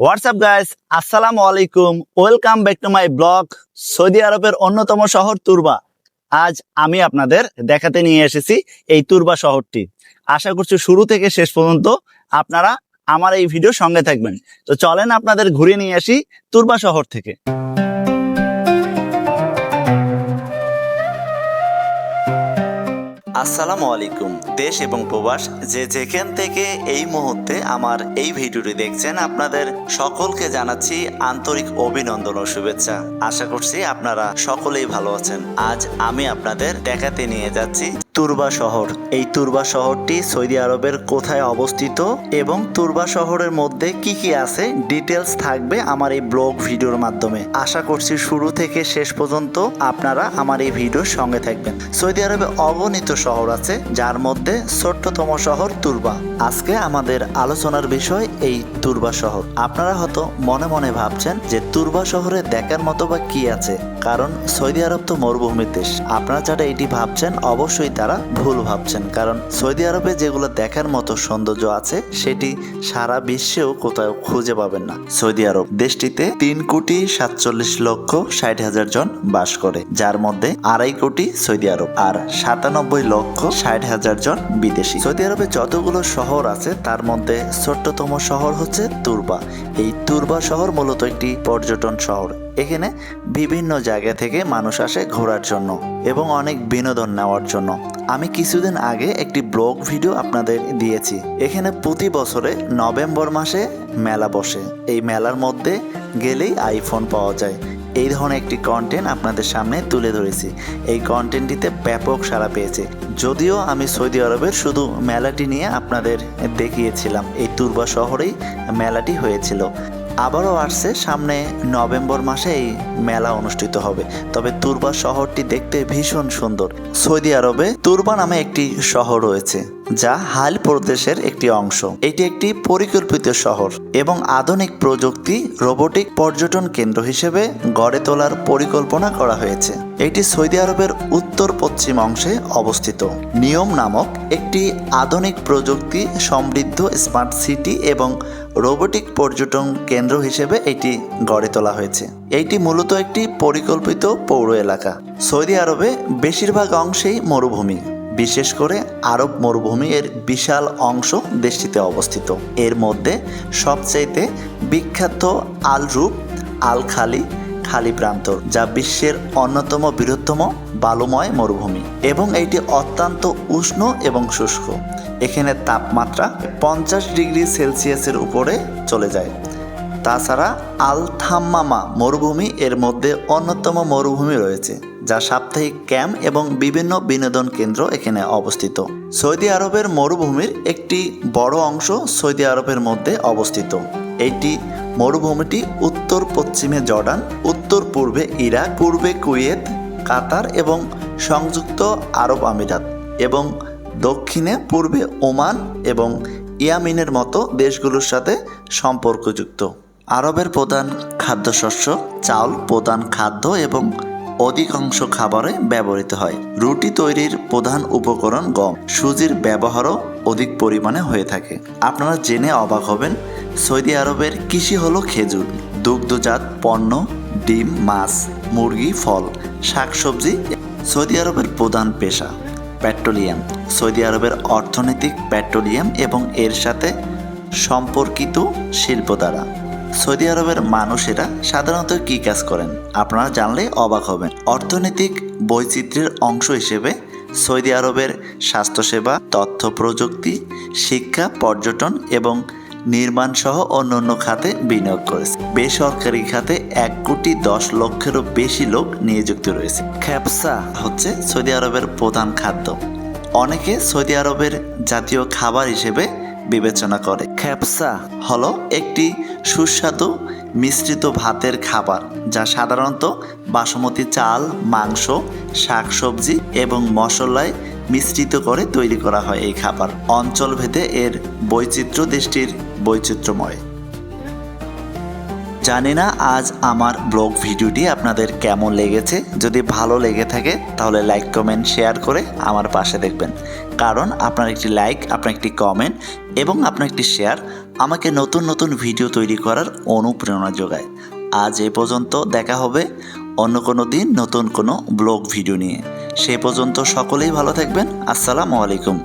WhatsApp guys আসসালামু আলাইকুম welcome back to my blog Saudi আরবের অন্যতম শহর তুরবা আজ আমি আপনাদের দেখাতে নিয়ে এসেছি এই তুরবা শহরটি। আশা করছি শুরু থেকে শেষ পর্যন্ত আপনারা আমার এই ভিডিও সঙ্গে থাকবেন। তো চলেন আপনাদের ঘুরে নিয়ে আসি তুরবা শহর থেকে। আসসালামু আলাইকুম, দেশ এবং প্রবাস, যে যেখান থেকে এই মুহূর্তে আমার এই ভিডিওটি দেখছেন, আপনাদের সকলকে জানাচ্ছি আন্তরিক অভিনন্দন ও শুভেচ্ছা। আশা করছি আপনারা সকলেই ভালো আছেন। আজ আমি আপনাদের দেখাতে নিয়ে যাচ্ছি তুরবা শহর। এই তুরবা শহরটি সৌদি আরবের কোথায় অবস্থিত এবং তুরবা শহরের মধ্যে কি কি আছে ডিটেলস থাকবে আমার এই ব্লগ ভিডিওর মাধ্যমে। আশা করছি শুরু থেকে শেষ পর্যন্ত আপনারা আমার এই ভিডিওর সঙ্গে থাকবেন। সৌদি আরবে অগণিত শহর আছে, যার মধ্যে ছোট্টতম শহর তুরবা। আজকে আমাদের আলোচনার বিষয় এই তুরবা শহর। আপনারা হয়তো মনে মনে ভাবছেন যে তুরবা শহরে দেখার মতো বা কি আছে? কারণ সৌদি আরব তো মরুভূমির দেশ। আপনারা যারা এটি ভাবছেন, অবশ্যই তারা ভুল ভাবছেন। কারণ সৌদি আরবে যেগুলো দেখার মতো সৌন্দর্য আছে, সেটি সারা বিশ্বেও কোথাও খুঁজে পাবেন না। সৌদি আরব দেশটিতে তিন কোটি সাতচল্লিশ লক্ষ ষাট হাজার জন বাস করে, যার মধ্যে আড়াই কোটি সৌদি আরব আর সাতানব্বই লক্ষ ষাট হাজার জন বিদেশি। সৌদি আরবে যতগুলো শহর আছে, তার মধ্যে ছোট্টতম শহর হচ্ছে তুরবা। এই তুরবা শহর মূলত একটি পর্যটন শহর। এখানে বিভিন্ন জায়গা থেকে মানুষ আসে ঘোরার জন্য এবং অনেক বিনোদন নেওয়ার জন্য। আমি কিছুদিন আগে একটি ব্লগ ভিডিও আপনাদের দিয়েছি। এখানে প্রতি বছরে নভেম্বর মাসে মেলা বসে। এই মেলার মধ্যে গেলেই আইফোন পাওয়া যায়। এই ধরনের একটি কন্টেন্ট আপনাদের সামনে তুলে ধরেছি। এই কন্টেন্টটিতে ব্যাপক সাড়া পেয়েছে। যদিও আমি সৌদি আরবের শুধু মেলাটি নিয়ে আপনাদের দেখিয়েছিলাম। এই তুরবা শহরেই মেলাটি হয়েছিল। আবারও আসছে সামনে নভেম্বর মাসে এই মেলা অনুষ্ঠিত হবে। তবে তুরবা শহরটি দেখতে ভীষণ সুন্দর। সৌদি আরবে তুরবা নামে একটি শহর রয়েছে। যা হাল প্রদেশের একটি অংশ। এটি একটি পরিকল্পিত শহর এবং আধুনিক প্রযুক্তি, রোবোটিক পর্যটন কেন্দ্র হিসেবে গড়ে তোলার পরিকল্পনা করা হয়েছে। এটি সৌদি আরবের উত্তর পশ্চিম অংশে অবস্থিত। নিয়ম নামক একটি আধুনিক প্রযুক্তি সমৃদ্ধ স্মার্ট সিটি এবং রোবোটিক পর্যটন কেন্দ্র হিসেবে এটি গড়ে তোলা হয়েছে। এইটি মূলত একটি পরিকল্পিত পৌর এলাকা। সৌদি আরবে বেশিরভাগ অংশেই মরুভূমি। বিশেষ করে আরব মরুভূমি এর বিশাল অংশ দেশটিতে অবস্থিত। এর মধ্যে সবচাইতে বিখ্যাত আল রূপ আল খালি খালি প্রান্তর যা বিশ্বের অন্যতম বৃহত্তম বালুময় মরুভূমি এবং এটি অত্যন্ত উষ্ণ এবং শুষ্ক। এখানে তাপমাত্রা পঞ্চাশ ডিগ্রি সেলসিয়াসের উপরে চলে যায়। তাছাড়া আল থাম্মামা মরুভূমি এর মধ্যে অন্যতম মরুভূমি রয়েছে, যা সাপ্তাহিক ক্যাম্প এবং বিভিন্ন বিনোদন কেন্দ্র এখানে অবস্থিত। সৌদি আরবের মরুভূমির একটি বড় অংশ সৌদি আরবের মধ্যে অবস্থিত। এইটি মরুভূমিটি উত্তর পশ্চিমে জর্ডান, উত্তর পূর্বে ইরাক, পূর্বে কুয়েত, কাতার এবং সংযুক্ত আরব আমিরাত এবং দক্ষিণে পূর্বে ওমান এবং ইয়ামিনের মতো দেশগুলোর সাথে সম্পর্কযুক্ত। আরবের প্রধান খাদ্যশস্য, চাউল প্রধান খাদ্য এবং অধিকাংশ খাবারে ব্যবহৃত হয়। রুটি তৈরির প্রধান উপকরণ গম। সুজির ব্যবহারও অধিক পরিমাণে হয়ে থাকে। আপনারা জেনে অবাক হবেন, সৌদি আরবের কৃষি হলো খেজুর। দুগ্ধজাত পণ্য, ডিম, মাছ, মুরগি, ফল, শাকসবজি সৌদি আরবের প্রধান পেশা। পেট্রোলিয়াম। সৌদি আরবের অর্থনৈতিক পেট্রোলিয়াম এবং এর সাথে সম্পর্কিত শিল্প দ্বারা। সৌদি আরবের মানুষেরা সাধারণত কি কাজ করেন? আপনারা জানলে অবাক হবেন। অর্থনৈতিক বৈচিত্র্যের অংশ হিসেবে সৌদি আরবের স্বাস্থ্যসেবা, তথ্য প্রযুক্তি, শিক্ষা, পর্যটন এবং নির্মাণ সহ অন্যান্য খাতে বিনিয়োগ করেছে। বেসরকারি খাতে এক কোটি দশ লক্ষেরও বেশি লোক নিয়োজিত রয়েছে। খ্যাপসা হচ্ছে সৌদি আরবের প্রধান খাদ্য। অনেকে সৌদি আরবের জাতীয় খাবার হিসেবে বিবেচনা করে। খ্যাপসা হলো একটি সুস্বাদু মিশ্রিত ভাতের খাবার যা সাধারণত বাসমতি চাল, মাংস, শাকসবজি এবং মশলায় মিশ্রিত করে তৈরি করা হয় এই খাবার। অঞ্চলভেদে এর বৈচিত্র্য দৃষ্টির বৈচিত্র্যময়। জানি না আজ আমার ব্লগ ভিডিওটি আপনাদের কেমন লেগেছে। যদি ভালো লেগে থাকে, তাহলে লাইক, কমেন্ট, শেয়ার করে আমার পাশে দেখবেন। কারণ আপনার একটি লাইক, আপনার একটি কমেন্ট এবং আপনার একটি শেয়ার আমাকে নতুন নতুন ভিডিও তৈরি করার অনুপ্রেরণা যোগায়। আজ এ পর্যন্ত দেখা হবে অন্য কোনো দিন নতুন কোনো ব্লগ ভিডিও নিয়ে। সে পর্যন্ত সকলেই ভালো থাকবেন। আসসালামু আলাইকুম।